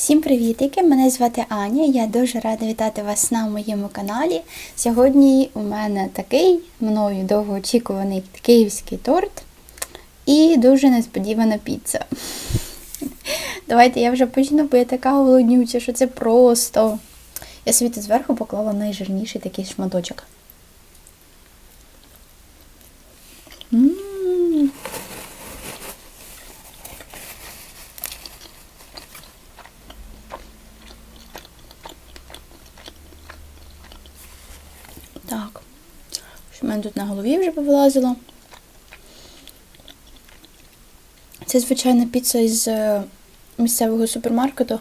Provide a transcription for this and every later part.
Всім привітики! Мене звати Аня. Я дуже рада вітати вас на моєму каналі. Сьогодні у мене такий мною довгоочікуваний київський торт і дуже несподівана піца. Давайте я вже почну, бо я така голоднюча, що це просто. Я собі тут зверху поклала найжирніший такий шматочок. Так. Що в мене тут на голові вже повилазило. Це звичайна піца із е, місцевого супермаркету.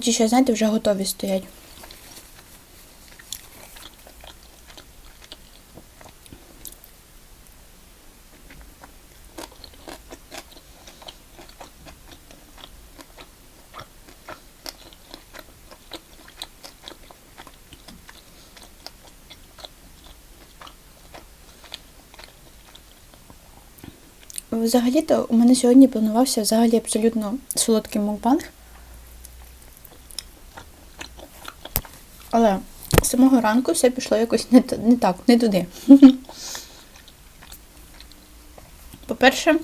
Ті, що, знаєте, вже готові стоять. Взагалі-то у мене сьогодні планувався взагалі абсолютно солодкий мукбанг. Але з самого ранку все пішло якось не, не так, не туди. По-перше,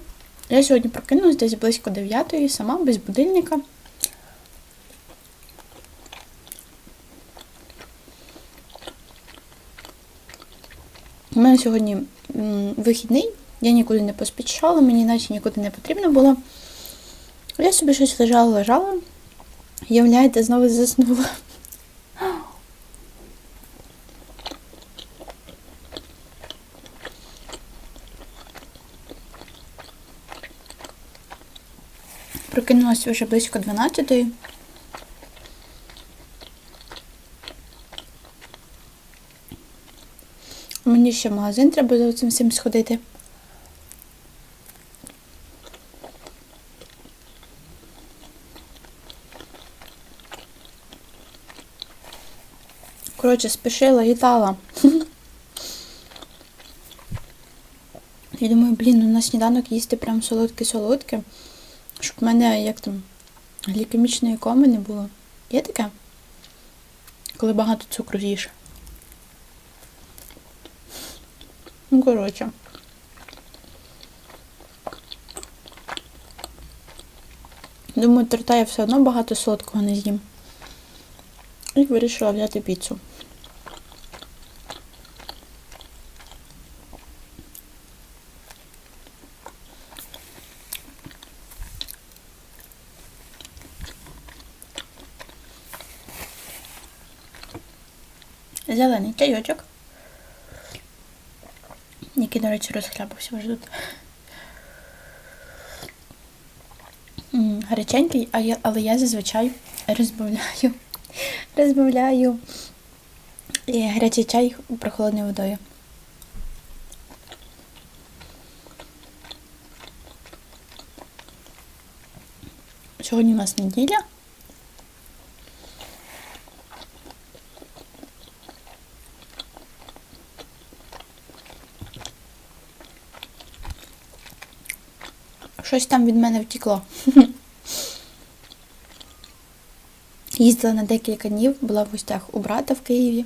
я сьогодні прокинулась десь близько 9 сама, без будильника. У мене сьогодні вихідний, я нікуди не поспішала, мені наче нікуди не потрібно було. Я собі щось лежала, лежала. Являєте, знову заснула. Прокинулася вже близько 12-ї. Мені ще в магазин треба за цим всім сходити. Коротше, спішила, літала. Я думаю, блін, ну на сніданок їсти прям солодке-солодке, щоб в мене як там глікемічної коми не було. Є таке? Коли багато цукру з'їш. Ну, коротше. Думаю, торта я все одно багато солодкого не з'їм. І вирішила взяти піцу. Чайочок. Який, до речі, розхлябався вже тут. Гаряченький, але я зазвичай розбавляю. Розбавляю е, гарячий чай прохолодною водою. Сьогодні у нас неділя. Щось там від мене втекло. Їздила на декілька днів, була в гостях у брата в Києві.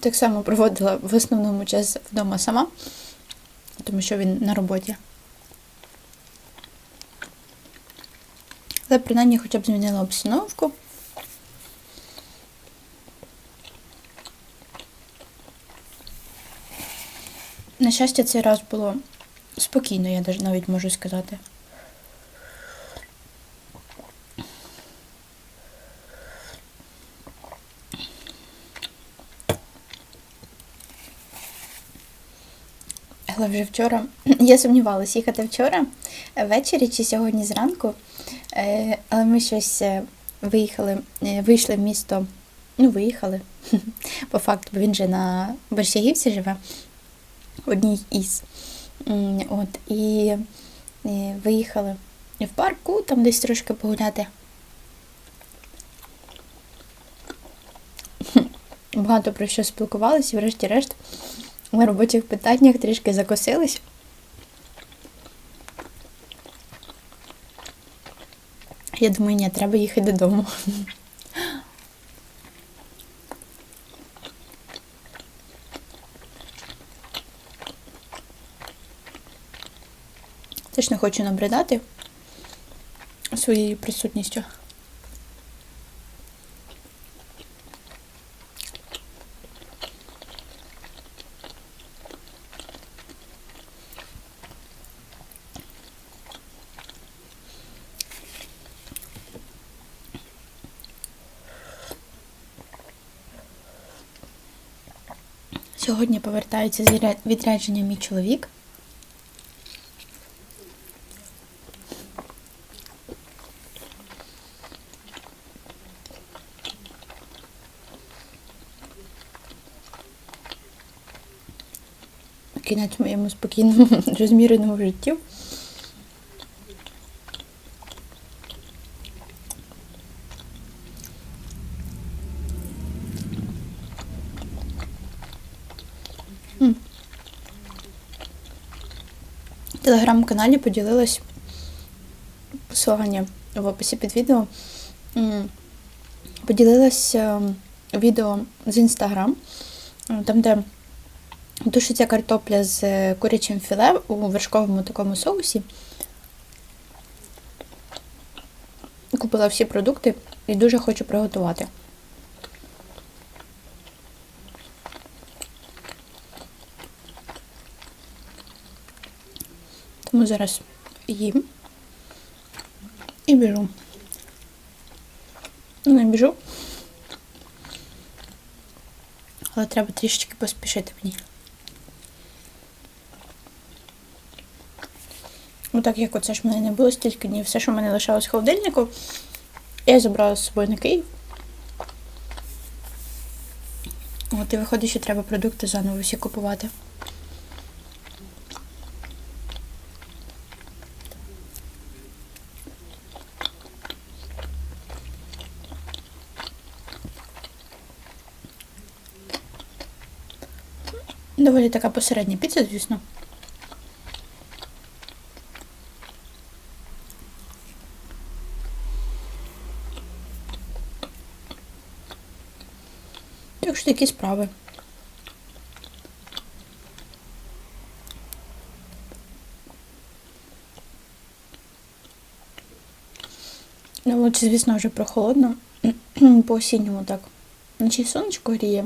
Так само проводила в основному час вдома сама, тому що він на роботі. Але принаймні хоча б змінила обстановку. На щастя, цей раз було спокійно, я навіть можу сказати. Але вже вчора я сумнівалася їхати вчора ввечері чи сьогодні зранку. Е, Але ми щось е, виїхали, е, вийшли в місто. Ну, виїхали. По факту, бо він же на Борщагівці живе, одній із. От, і, виїхали в парку, там десь трошки погуляти. Багато про що спілкувалися, врешті-решт на робочих питаннях трішки закосились. Я думаю, ні, треба їхати додому. Теж не хочу набридати своєю присутністю. Сьогодні повертається з відрядження мій чоловік. Кінець моєму спокійному, розміреному життю. М. В телеграм-каналі поділилась посилання в описі під відео. Поділилась відео з інстаграм, е, там, де тушиться картопля з курячим філе у вершковому такому соусі. Купила всі продукти і дуже хочу приготувати. Тому зараз їм і біжу. Не біжу. Але треба трішечки поспішити мені. Отак, як оце ж в мене не було стільки днів, все, що в мене лишалось в холодильнику, я забрала з собою на Київ. От і виходить, що треба продукти заново всі купувати. Доволі така посередня піца, звісно. Так що такі справи. Ну, от, звісно, вже прохолодно. По осінньому так. Наче сонечко гріє.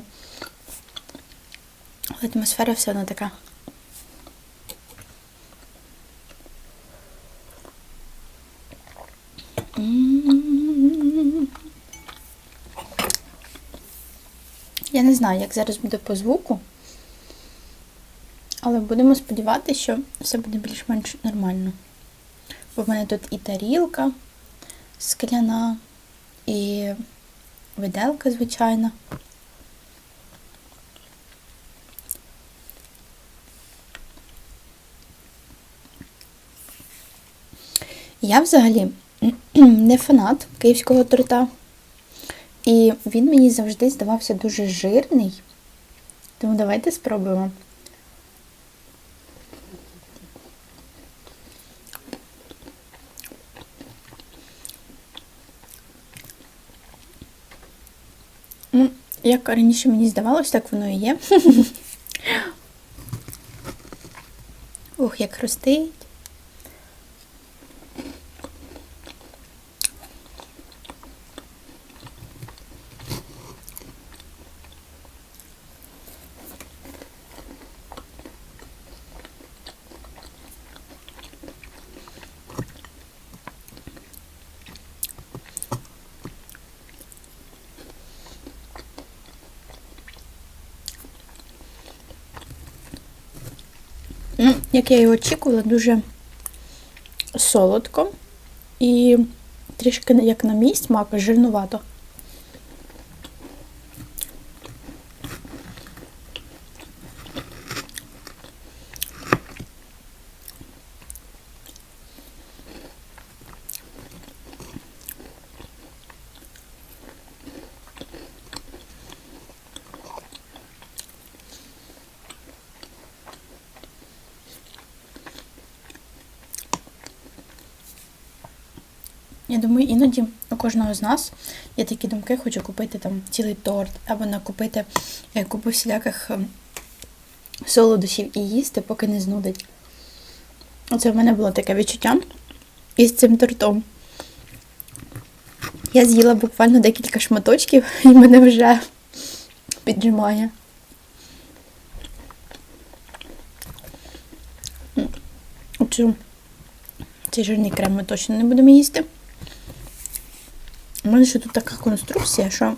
Атмосфера все одно така. Я не знаю, як зараз буде по звуку, але будемо сподіватися, що все буде більш-менш нормально. Бо в мене тут і тарілка скляна, і виделка, звичайна. Я взагалі не фанат київського торта. І він мені завжди здавався дуже жирний. Тому давайте спробуємо. Ну, як раніше мені здавалось, так воно і є. Ух, як хрустить. Ну, як я і очікувала, дуже солодко і трішки як на мій смак, жирнувато. Я думаю, іноді у кожного з нас є такі думки, хочу купити там цілий торт, або накупити е, купу всіляких ем, солодощів і їсти, поки не знудить. Оце в мене було таке відчуття із цим тортом. Я з'їла буквально декілька шматочків і мене вже піджимає. Цей жирний крем ми точно не будемо їсти. Мене ще тут така конструкція, що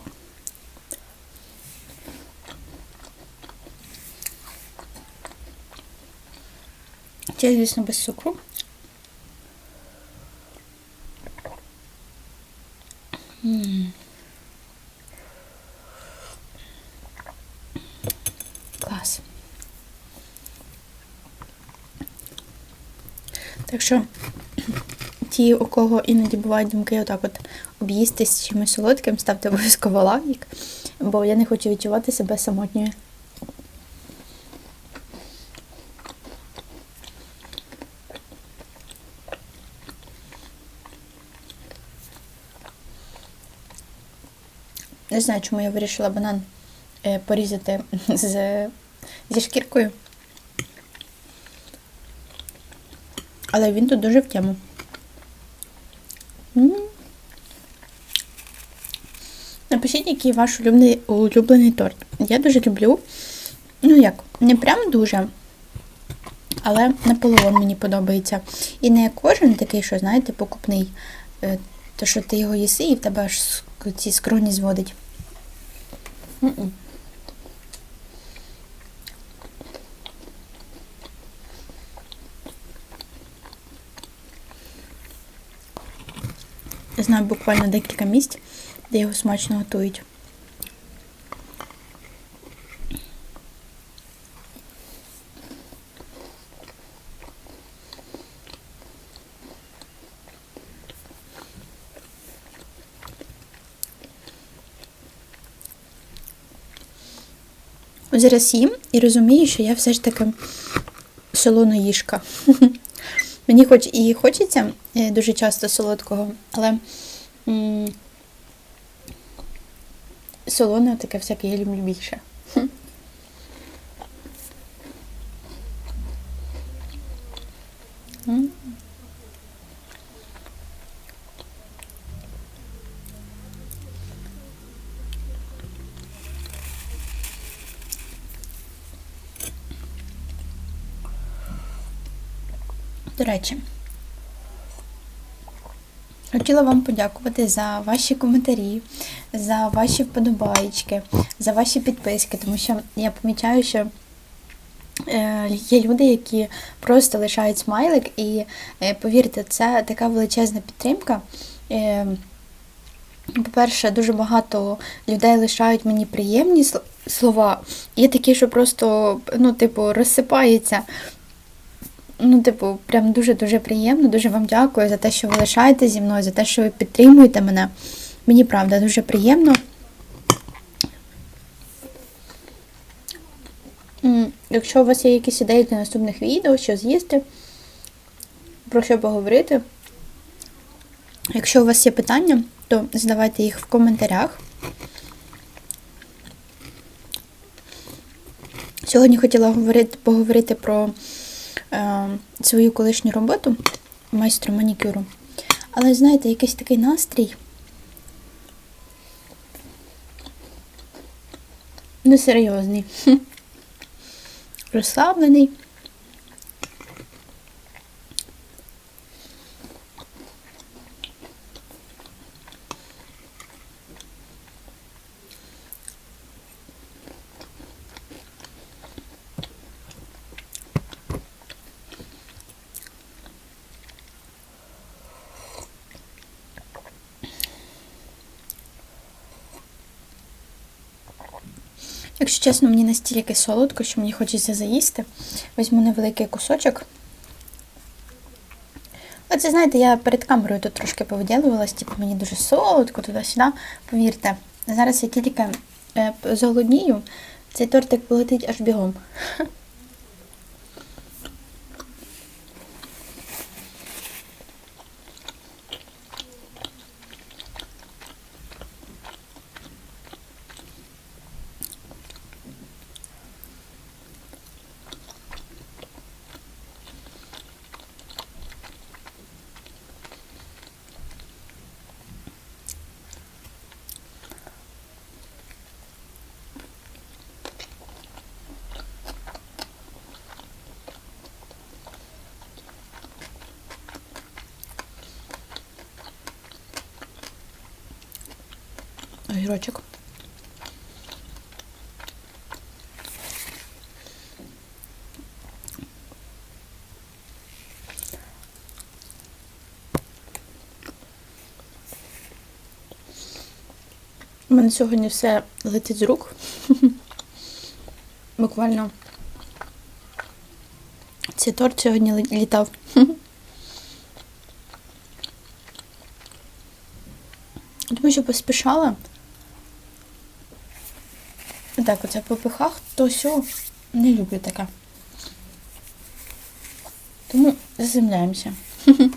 Це, звісно, без цукру. М. Клас. Так що ті, у кого іноді бувають думки отак от об'їстись чимось солодким, ставте обов'язково лайк, бо я не хочу відчувати себе самотньою. Не знаю, чому я вирішила банан е, порізати з, зі шкіркою. Але він тут дуже в тему. Напишіть, який ваш улюблений, улюблений торт. Я дуже люблю. Ну як, не прям дуже, але наполеон мені подобається. І не кожен такий, що, знаєте, покупний. е, То, що ти його їси і в тебе аж ці скроні зводить. Знаю буквально декілька місць, де його смачно готують. Зараз їм і розумію, що я все ж таки солоноїжка. Мені хоч і хочеться е, дуже часто солодкого, але солоне таке всяке я люблю більше. До речі, хотіла вам подякувати за ваші коментарі, за ваші вподобайки, за ваші підписки, тому що я помічаю, що е, є люди, які просто лишають смайлик, і е, повірте, це така величезна підтримка. Е, По-перше, дуже багато людей лишають мені приємні слова. Є такі, що просто, ну, типу, розсипаються. Ну, типу, прям дуже-дуже приємно. Дуже вам дякую за те, що ви лишаєте зі мною, за те, що ви підтримуєте мене. Мені правда дуже приємно. Якщо у вас є якісь ідеї для наступних відео, що з'їсти, про що поговорити. Якщо у вас є питання, то задавайте їх в коментарях. Сьогодні хотіла говорити, поговорити про свою колишню роботу майстру манікюру. Але знаєте, якийсь такий настрій. Несерйозний. Розслаблений. Якщо чесно, мені настільки солодко, що мені хочеться заїсти. Візьму невеликий кусочок. Оце, знаєте, я перед камерою тут трошки повиділувалась, типу мені дуже солодко, туди-сюди. Повірте, зараз я тільки е, зголоднію, цей тортик полетить аж бігом. Огірочок. У мене сьогодні все летить з рук. Буквально цей торт сьогодні літав. Тому що поспішала. Так, оце по пихах, то сьо не люблю таке. Тому заземляємося.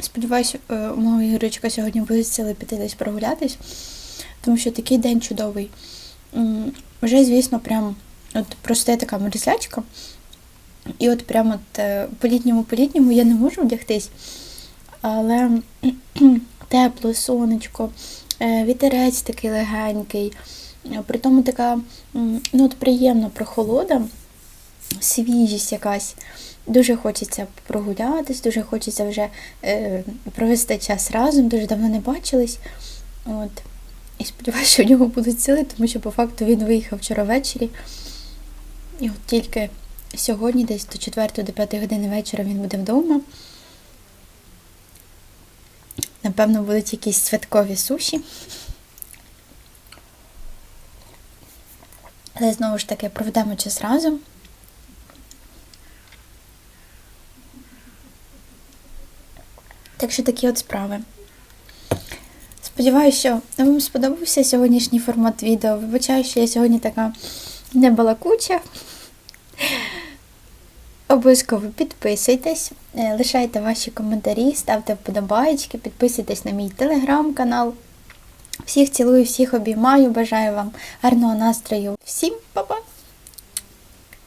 Сподіваюся, е, у мого Ігорючка сьогодні сили піти десь прогулятись, тому що такий день чудовий. Вже, звісно, прям от просто є така мерзлячка. І от прямо от е, по-літньому по-літньому я не можу вдягтись, але тепло, сонечко, е, вітерець такий легенький, при тому така ну, от приємна прохолода, свіжість якась. Дуже хочеться прогулятись, дуже хочеться вже е, провести час разом, дуже давно не бачились. От. І сподіваюся, що в нього будуть сили, тому що по факту він виїхав вчора ввечері. І от тільки сьогодні, десь до 4-5 години вечора він буде вдома. Напевно, будуть якісь святкові суші. Але знову ж таки проведемо час разом. Так що такі от справи. Сподіваюся, що вам сподобався сьогоднішній формат відео. Вибачаю, що я сьогодні така не балакуча. Обов'язково підписуйтесь, лишайте ваші коментарі, ставте вподобайки, підписуйтесь на мій телеграм-канал. Всіх цілую, всіх обіймаю, бажаю вам гарного настрою. Всім па-па!